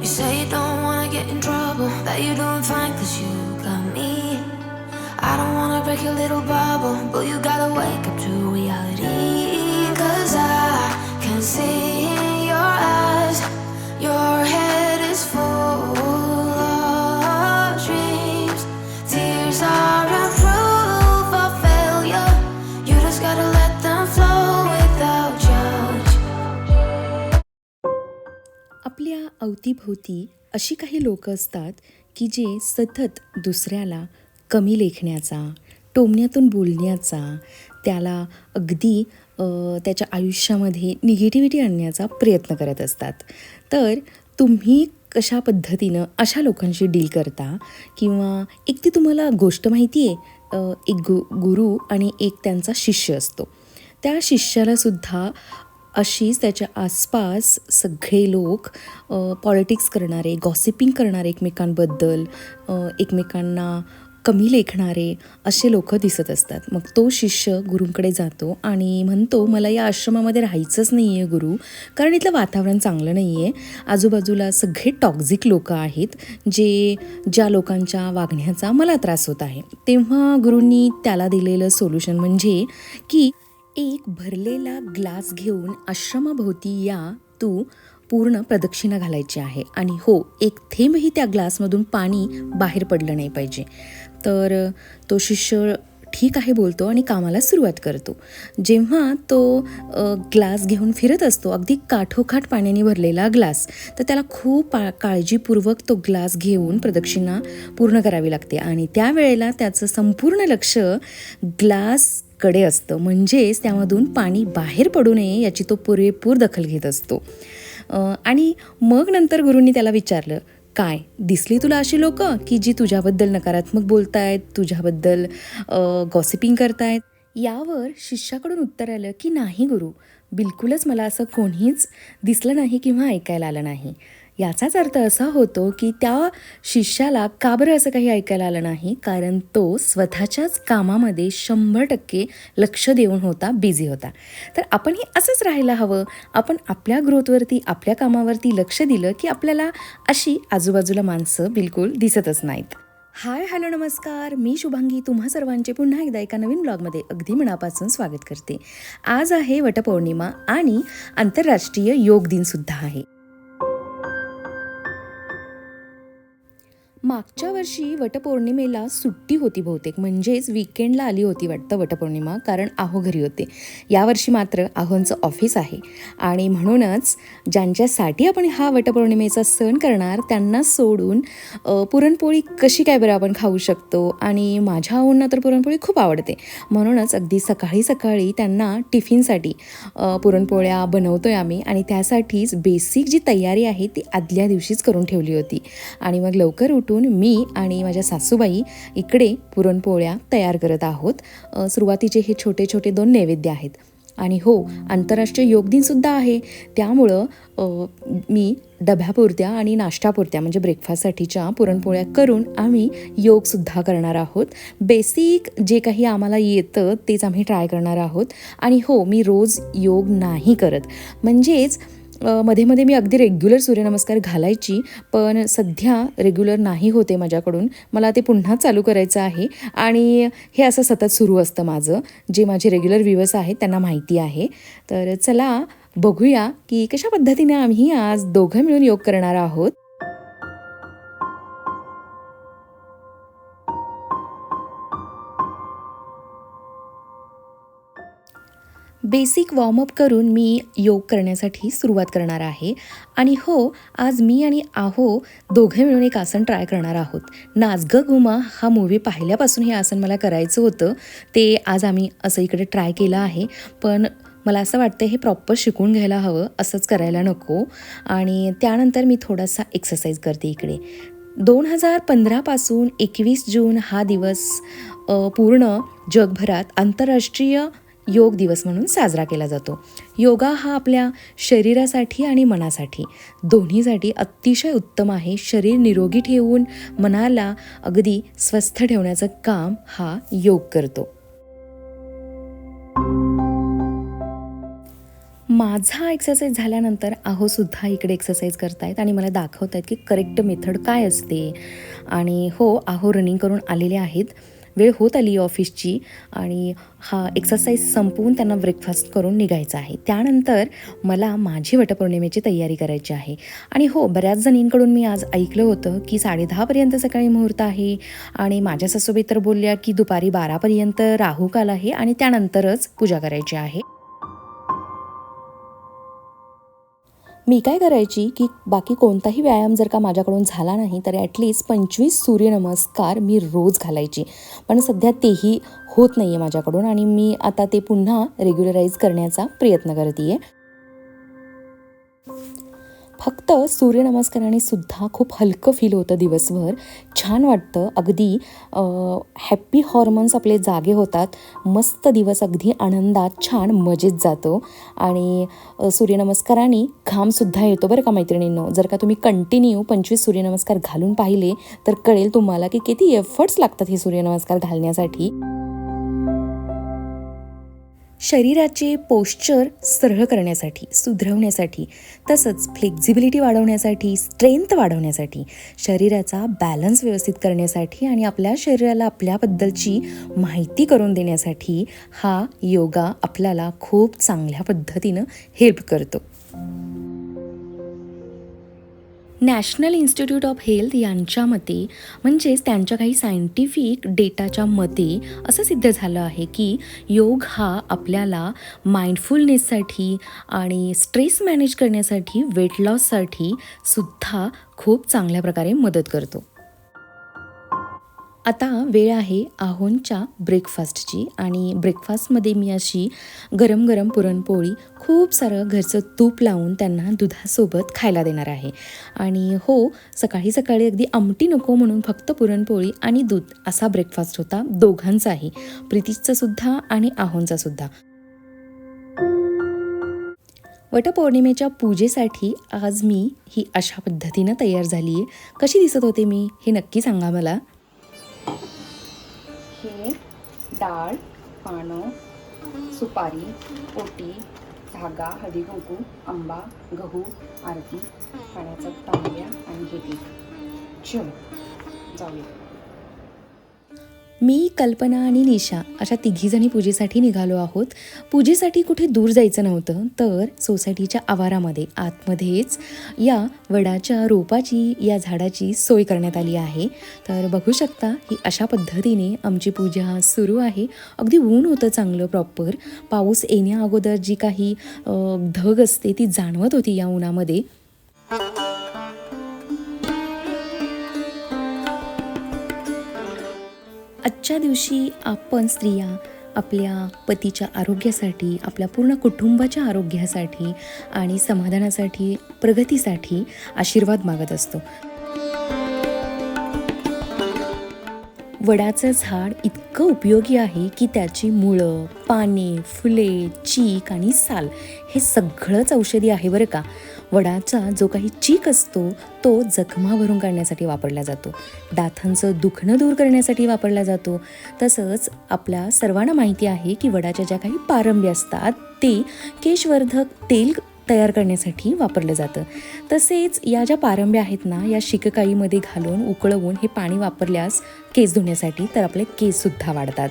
You say you don't wanna get in trouble, that you're doing fine cause you got me. I don't wanna break your little bubble, but you gotta wake up to reality. Cause I can see अवतीभोवती अशी काही लोक असतात की जे सतत दुसऱ्याला कमी लेखण्याचा टोमण्यातून बोलण्याचा त्याला अगदी त्याच्या आयुष्यामध्ये निगेटिव्हिटी आणण्याचा प्रयत्न करत असतात. तर तुम्ही कशा पद्धतीनं अशा लोकांशी डील करता? किंवा एक ती तुम्हाला गोष्ट माहिती आहे एक गु गुरु आणि एक त्यांचा शिष्य असतो. त्या शिष्यालासुद्धा अशीच त्याच्या आसपास सगळे लोक पॉलिटिक्स करणारे गॉसिपिंग करणारे एकमेकांबद्दल एकमेकांना कमी लेखणारे असे लोक दिसत असतात. मग तो शिष्य गुरूंकडे जातो आणि म्हणतो मला या आश्रमामध्ये राहायचंच नाही आहे गुरु कारण इथलं वातावरण चांगलं नाही आहे आजूबाजूला सगळे टॉक्झिक लोक आहेत जे ज्या लोकांच्या वागण्याचा मला त्रास होत आहे. तेव्हा गुरूंनी त्याला दिलेलं सोल्युशन म्हणजे की एक भरलेला ग्लास घेऊन आश्रमाभोवती या तू पूर्ण प्रदक्षिणा घालायची आहे. आणि हो एक थेंबही त्या ग्लासमधून पाणी बाहेर पडलं नाही पाहिजे. तर तो शिष्य ठीक आहे बोलतो आणि कामाला सुरुवात करतो. जेव्हा तो ग्लास घेऊन फिरत असतो अगदी काठोकाठ पाण्याने भरलेला ग्लास तर त्याला खूप पा काळजीपूर्वक तो ग्लास घेऊन प्रदक्षिणा पूर्ण करावी लागते. आणि त्यावेळेला त्याचं संपूर्ण लक्ष ग्लास कडे असतं. म्हणजेच त्यामधून पाणी बाहेर पडू नये याची तो पुरेपूर दखल घेत असतो. आणि मग नंतर गुरूंनी त्याला विचारलं काय दिसली तुला अशी लोक की जी तुझ्याबद्दल नकारात्मक बोलतायत तुझ्याबद्दल गॉसिपिंग करतायत? यावर शिष्याकडून उत्तर आलं की नाही गुरु. बिलकुलच मला असं कोणीच दिसलं नाही किंवा ऐकायला आलं नाही. याचाच अर्थ असा होतो की त्या शिष्याला का बरं असं काही ऐकायला आलं नाही? कारण तो स्वतःच्याच कामामध्ये शंभर टक्के लक्ष देऊन होता बिझी होता. तर आपणही असंच राहायला हवं. आपण आपल्या ग्रोथवरती आपल्या कामावरती लक्ष दिलं की आपल्याला अशी आजूबाजूला माणसं बिलकुल दिसतच नाहीत. हाय हॅलो नमस्कार. मी शुभांगी. तुम्हा सर्वांचे पुन्हा एकदा एका नवीन ब्लॉगमध्ये अगदी मनापासून स्वागत करते. आज आहे वटपौर्णिमा आणि आंतरराष्ट्रीय योग दिनसुद्धा आहे. मागच्या वर्षी वटपौर्णिमेला सुट्टी होती बहुतेक. म्हणजेच विकेंडला आली होती वाटतं वटपौर्णिमा कारण आहो घरी होते. यावर्षी मात्र आहोंचं ऑफिस आहे. आणि म्हणूनच ज्यांच्यासाठी आपण हा वटपौर्णिमेचा सण करणार त्यांना सोडून पुरणपोळी कशी काय बरं आपण खाऊ शकतो? आणि माझ्या आहोंना तर पुरणपोळी खूप आवडते. म्हणूनच अगदी सकाळी सकाळी त्यांना टिफिनसाठी पुरणपोळ्या बनवतो आहे आम्ही. आणि त्यासाठीच बेसिक जी तयारी आहे ती आदल्या दिवशीच करून ठेवली होती. आणि मग लवकर उठून मी आणि माझ्या सासूबाई इकडे पुरणपोळ्या तयार करत आहोत. सुरुवातीचे हे छोटे छोटे दोन नैवेद्य आहेत. आणि हो आंतरराष्ट्रीय योग दिनसुद्धा आहे. त्यामुळं मी डब्यापुरत्या आणि नाश्त्यापुरत्या म्हणजे ब्रेकफास्टसाठीच्या पुरणपोळ्या करून आम्ही योगसुद्धा करणार आहोत. बेसिक जे काही आम्हाला येतं तेच आम्ही ट्राय करणार आहोत. आणि हो मी रोज योग नाही करत. म्हणजेच मध्ये मध्ये मी अगदी रेग्युलर सूर्यनमस्कार घालायची पण सध्या रेग्युलर नाही होते माझ्याकडून. मला ते पुन्हा चालू करायचं आहे. आणि हे असं सतत सुरू असतं माझं. जे माझे रेग्युलर व्ह्युअर्स आहेत त्यांना माहिती आहे. तर चला बघूया की कशा पद्धतीने आम्ही आज दोघं मिळून योग करणार आहोत. बेसिक वॉर्मअप करून मी योग करण्यासाठी सुरुवात करणार आहे. आणि हो आज मी आणि आहो दोघे मिळून एक आसन ट्राय करणार आहोत. नाचग ग गुमा हा मूवी पाहिल्यापासून हे आसन मला करायचं होतं. ते आज आम्ही असं इकडे ट्राय केलं आहे. पण मला असं वाटतं हे प्रॉपर शिकून घ्यायला हवं असंच करायला नको. आणि त्यानंतर मी थोडासा एक्सरसाइज करते इकडे. दोन हजार पंधरापासून एकवीस जून हा दिवस पूर्ण जगभरात आंतरराष्ट्रीय योग दिवस म्हणून साजरा केला जातो. योगा हा आपल्या शरीरासाठी आणि मनासाठी दोन्हीसाठी अतिशय उत्तम आहे. शरीर निरोगी ठेवून मनाला अगदी स्वस्थ ठेवण्याचं काम हा योग करतो. माझा एक्सरसाइज झाल्यानंतर आहोसुद्धा इकडे एक्सरसाइज करतायत आणि मला दाखवत आहेत की करेक्ट मेथड काय असते. आणि हो आहो रनिंग करून आलेले आहेत. वेळ होत आली ऑफिसची आणि हा एक्सरसाइज संपवून त्यांना ब्रेकफास्ट करून निघायचं आहे. त्यानंतर मला माझी वटपौर्णिमेची तयारी करायची आहे. आणि हो बऱ्याच जणींकडून मी आज ऐकलं होतं की साडेदहापर्यंत सकाळी मुहूर्त आहे आणि माझ्या सासूबाई तर बोलल्या की दुपारी बारापर्यंत राहू काल आहे आणि त्यानंतरच पूजा करायची आहे. मी काय करायची की बाकी कोणताही व्यायाम जर का माझ्याकडून झाला नाही तर ॲटलिस्ट पंचवीस सूर्यनमस्कार मी रोज घालायची. पण सध्या तेही होत नाही आहे माझ्याकडून आणि मी आता ते पुन्हा रेग्युलराईज करण्याचा प्रयत्न करते आहे फक्त सूर्यनमस्काराने सुद्धा खूप हलकं फील होतं दिवसभर. छान वाटतं. अगदी हॅप्पी हॉर्मोन्स आपले जागे होतात. मस्त दिवस अगदी आनंदात छान मजेत जातो. आणि सूर्यनमस्काराने घामसुद्धा येतो बरं का मैत्रिणींनो. जर का तुम्ही कंटिन्यू पंचवीस सूर्यनमस्कार घालून पाहिले तर कळेल तुम्हाला की किती एफर्ट्स लागतात हे सूर्यनमस्कार घालण्यासाठी. शरीराचे पोश्चर सरळ करण्यासाठी सुधरवण्यासाठी तसंच फ्लेक्झिबिलिटी वाढवण्यासाठी स्ट्रेंथ वाढवण्यासाठी शरीराचा बॅलन्स व्यवस्थित करण्यासाठी आणि आपल्या शरीराला आपल्याबद्दलची माहिती करून देण्यासाठी हा योगा आपल्याला खूप चांगल्या पद्धतीनं हेल्प करतो. नॅशनल इन्स्टिट्यूट ऑफ हेल्थ यांच्या मते म्हणजेच त्यांच्या काही सायंटिफिक डेटाच्या मते असं सिद्ध झालं आहे की योग हा आपल्याला माइंडफुलनेससाठी आणि स्ट्रेस मॅनेज करण्यासाठी वेट लॉससाठी सुद्धा खूप चांगल्या प्रकारे मदत करतो. आता वेळ आहे आहोंच्या ब्रेकफास्टची आणि ब्रेकफास्टमध्ये मी अशी गरम गरम पुरणपोळी खूप सारं घरचं तूप लावून त्यांना दुधासोबत खायला देणार आहे. आणि हो सकाळी सकाळी अगदी आमटी नको म्हणून फक्त पुरणपोळी आणि दूध असा ब्रेकफास्ट होता दोघांचाही प्रीतीचंसुद्धा आणि आहोंचासुद्धा वटपौर्णिमेच्या पूजेसाठी आज मी ही अशा पद्धतीनं तयार झाली आहे कशी दिसत होते मी हे नक्की सांगा मला. डाळ पानं सुपारी ओटी धागा हळदी कुंकू आंबा गहू आरती पाण्याचा तांब्या आणि हे पीठ. चल जाऊया. मी कल्पना आणि निशा अशा तिघीजणी पूजेसाठी निघालो आहोत. पूजेसाठी कुठे दूर जायचं नव्हतं तर सोसायटीच्या आवारामध्ये आतमध्येच या वडाच्या रोपाची या झाडाची सोय करण्यात आली आहे. तर बघू शकता ही अशा पद्धतीने आमची पूजा सुरू आहे. अगदी ऊन होतं चांगलं प्रॉपर. पाऊस येण्या अगोदर जी काही धग असते ती जाणवत होती या उन्हामध्ये. आजच्या दिवशी आपण स्त्रिया आपल्या पतीच्या आरोग्यासाठी आपल्या पूर्ण कुटुंबाच्या आरोग्यासाठी आणि समाधानासाठी प्रगतीसाठी आशीर्वाद मागत असतो. वडाचं झाड इतकं उपयोगी आहे की त्याची मुळं पाने फुले चीक आणि साल हे सगळंच औषधी आहे बरं का. वडाचा जो काही चीक असतो तो जखमा भरून काढण्यासाठी वापरला जातो. दातांचं दुखणं दूर करण्यासाठी वापरला जातो. तसंच आपल्या सर्वांना माहिती आहे की वडाच्या ज्या काही पारंब्या असतात ते केशवर्धक तेल तयार करण्यासाठी वापरलं जातं. तसेच या ज्या पारंब्या आहेत ना या शिककाईमध्ये घालून उकळवून हे पाणी वापरल्यास केस धुण्यासाठी तर आपले केससुद्धा वाढतात.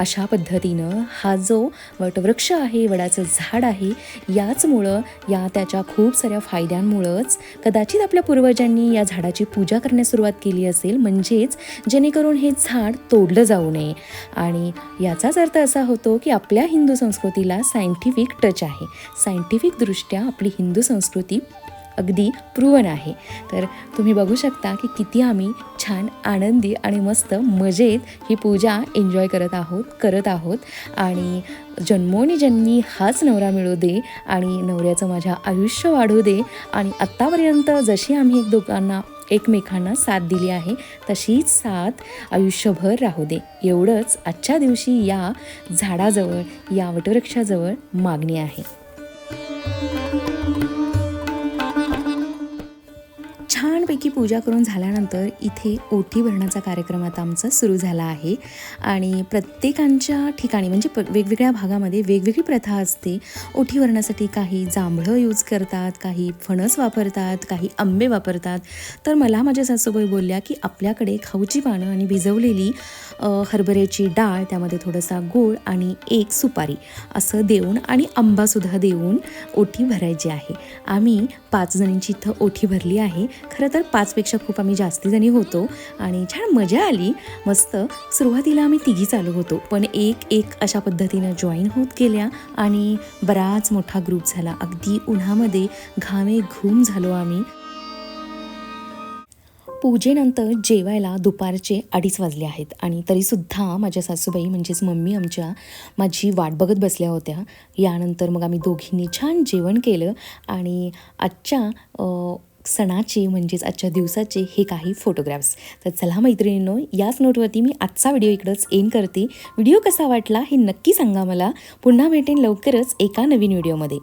अशा पद्धतीनं हा जो वटवृक्ष आहे वडाचं झाड आहे याचमुळं या त्याच्या खूप साऱ्या फायद्यांमुळंच कदाचित आपल्या पूर्वजांनी या झाडाची पूजा करण्यास सुरुवात केली असेल. म्हणजेच जेणेकरून हे झाड तोडलं जाऊ नये. आणि याचाच अर्थ असा होतो की आपल्या हिंदू संस्कृतीला सायंटिफिक टच आहे. सायंटिफिकदृष्ट्या आपली हिंदू संस्कृती अगदी प्रूवन आहे. तर तुम्ही बघू शकता की किती आम्ही छान आनंदी आणि मस्त मजेत ही पूजा एन्जॉय करत आहोत करत आहोत. आणि जन्मोनी जन्मी हाच नवरा मिळू दे आणि नवऱ्याचं माझ्या आयुष्य वाढू दे. आणि आत्तापर्यंत जशी आम्ही एक दोघांना एकमेकांना साथ दिली आहे तशीच साथ आयुष्यभर राहू दे. एवढंच आजच्या दिवशी या झाडाजवळ या वटवृक्षाजवळ मागणी आहे. छानपैकी पूजा करून झाल्यानंतर इथे ओठी भरण्याचा कार्यक्रम आता आमचा सुरू झाला आहे. आणि प्रत्येकांच्या ठिकाणी म्हणजे प वेगवेगळ्या भागामध्ये वेगवेगळी प्रथा असते. ओठी भरण्यासाठी काही जांभळं यूज करतात काही फणस वापरतात काही आंबे वापरतात. तर मला माझ्या सासूबाई बोलल्या की आपल्याकडे खाऊची पानं आणि भिजवलेली हरभऱ्याची डाळ त्यामध्ये थोडासा गोळ आणि एक सुपारी असं देऊन आणि आंबासुद्धा देऊन ओठी भरायची आहे. आम्ही पाच जणींची इथं ओठी भरली आहे. खरं तर पाचपेक्षा खूप आम्ही जास्तीजणी होतो आणि छान मजा आली. मस्त. सुरुवातीला आम्ही तिघी चालू होतो. पण एक एक अशा पद्धतीनं जॉईन होत गेल्या आणि बराच मोठा ग्रुप झाला. अगदी उन्हामध्ये घामे घूम झालो आम्ही. पूजेनंतर जेवायला दुपारचे अडीच वाजले आहेत आणि तरीसुद्धा माझ्या सासूबाई म्हणजेच मम्मी आमच्या माझी वाट बघत बसल्या होत्या. यानंतर मग आम्ही दोघींनी छान जेवण केलं आणि आजच्या सणाचे म्हणजेच आजच्या दिवसाचे हे काही फोटोग्राफ्स तर चला मैत्रिणींनो याच नोटवरती मी आजचा व्हिडिओ इकडंच एन करते. व्हिडिओ कसा वाटला हे नक्की सांगा मला. पुन्हा भेटेन लवकरच एका नवीन व्हिडिओमध्ये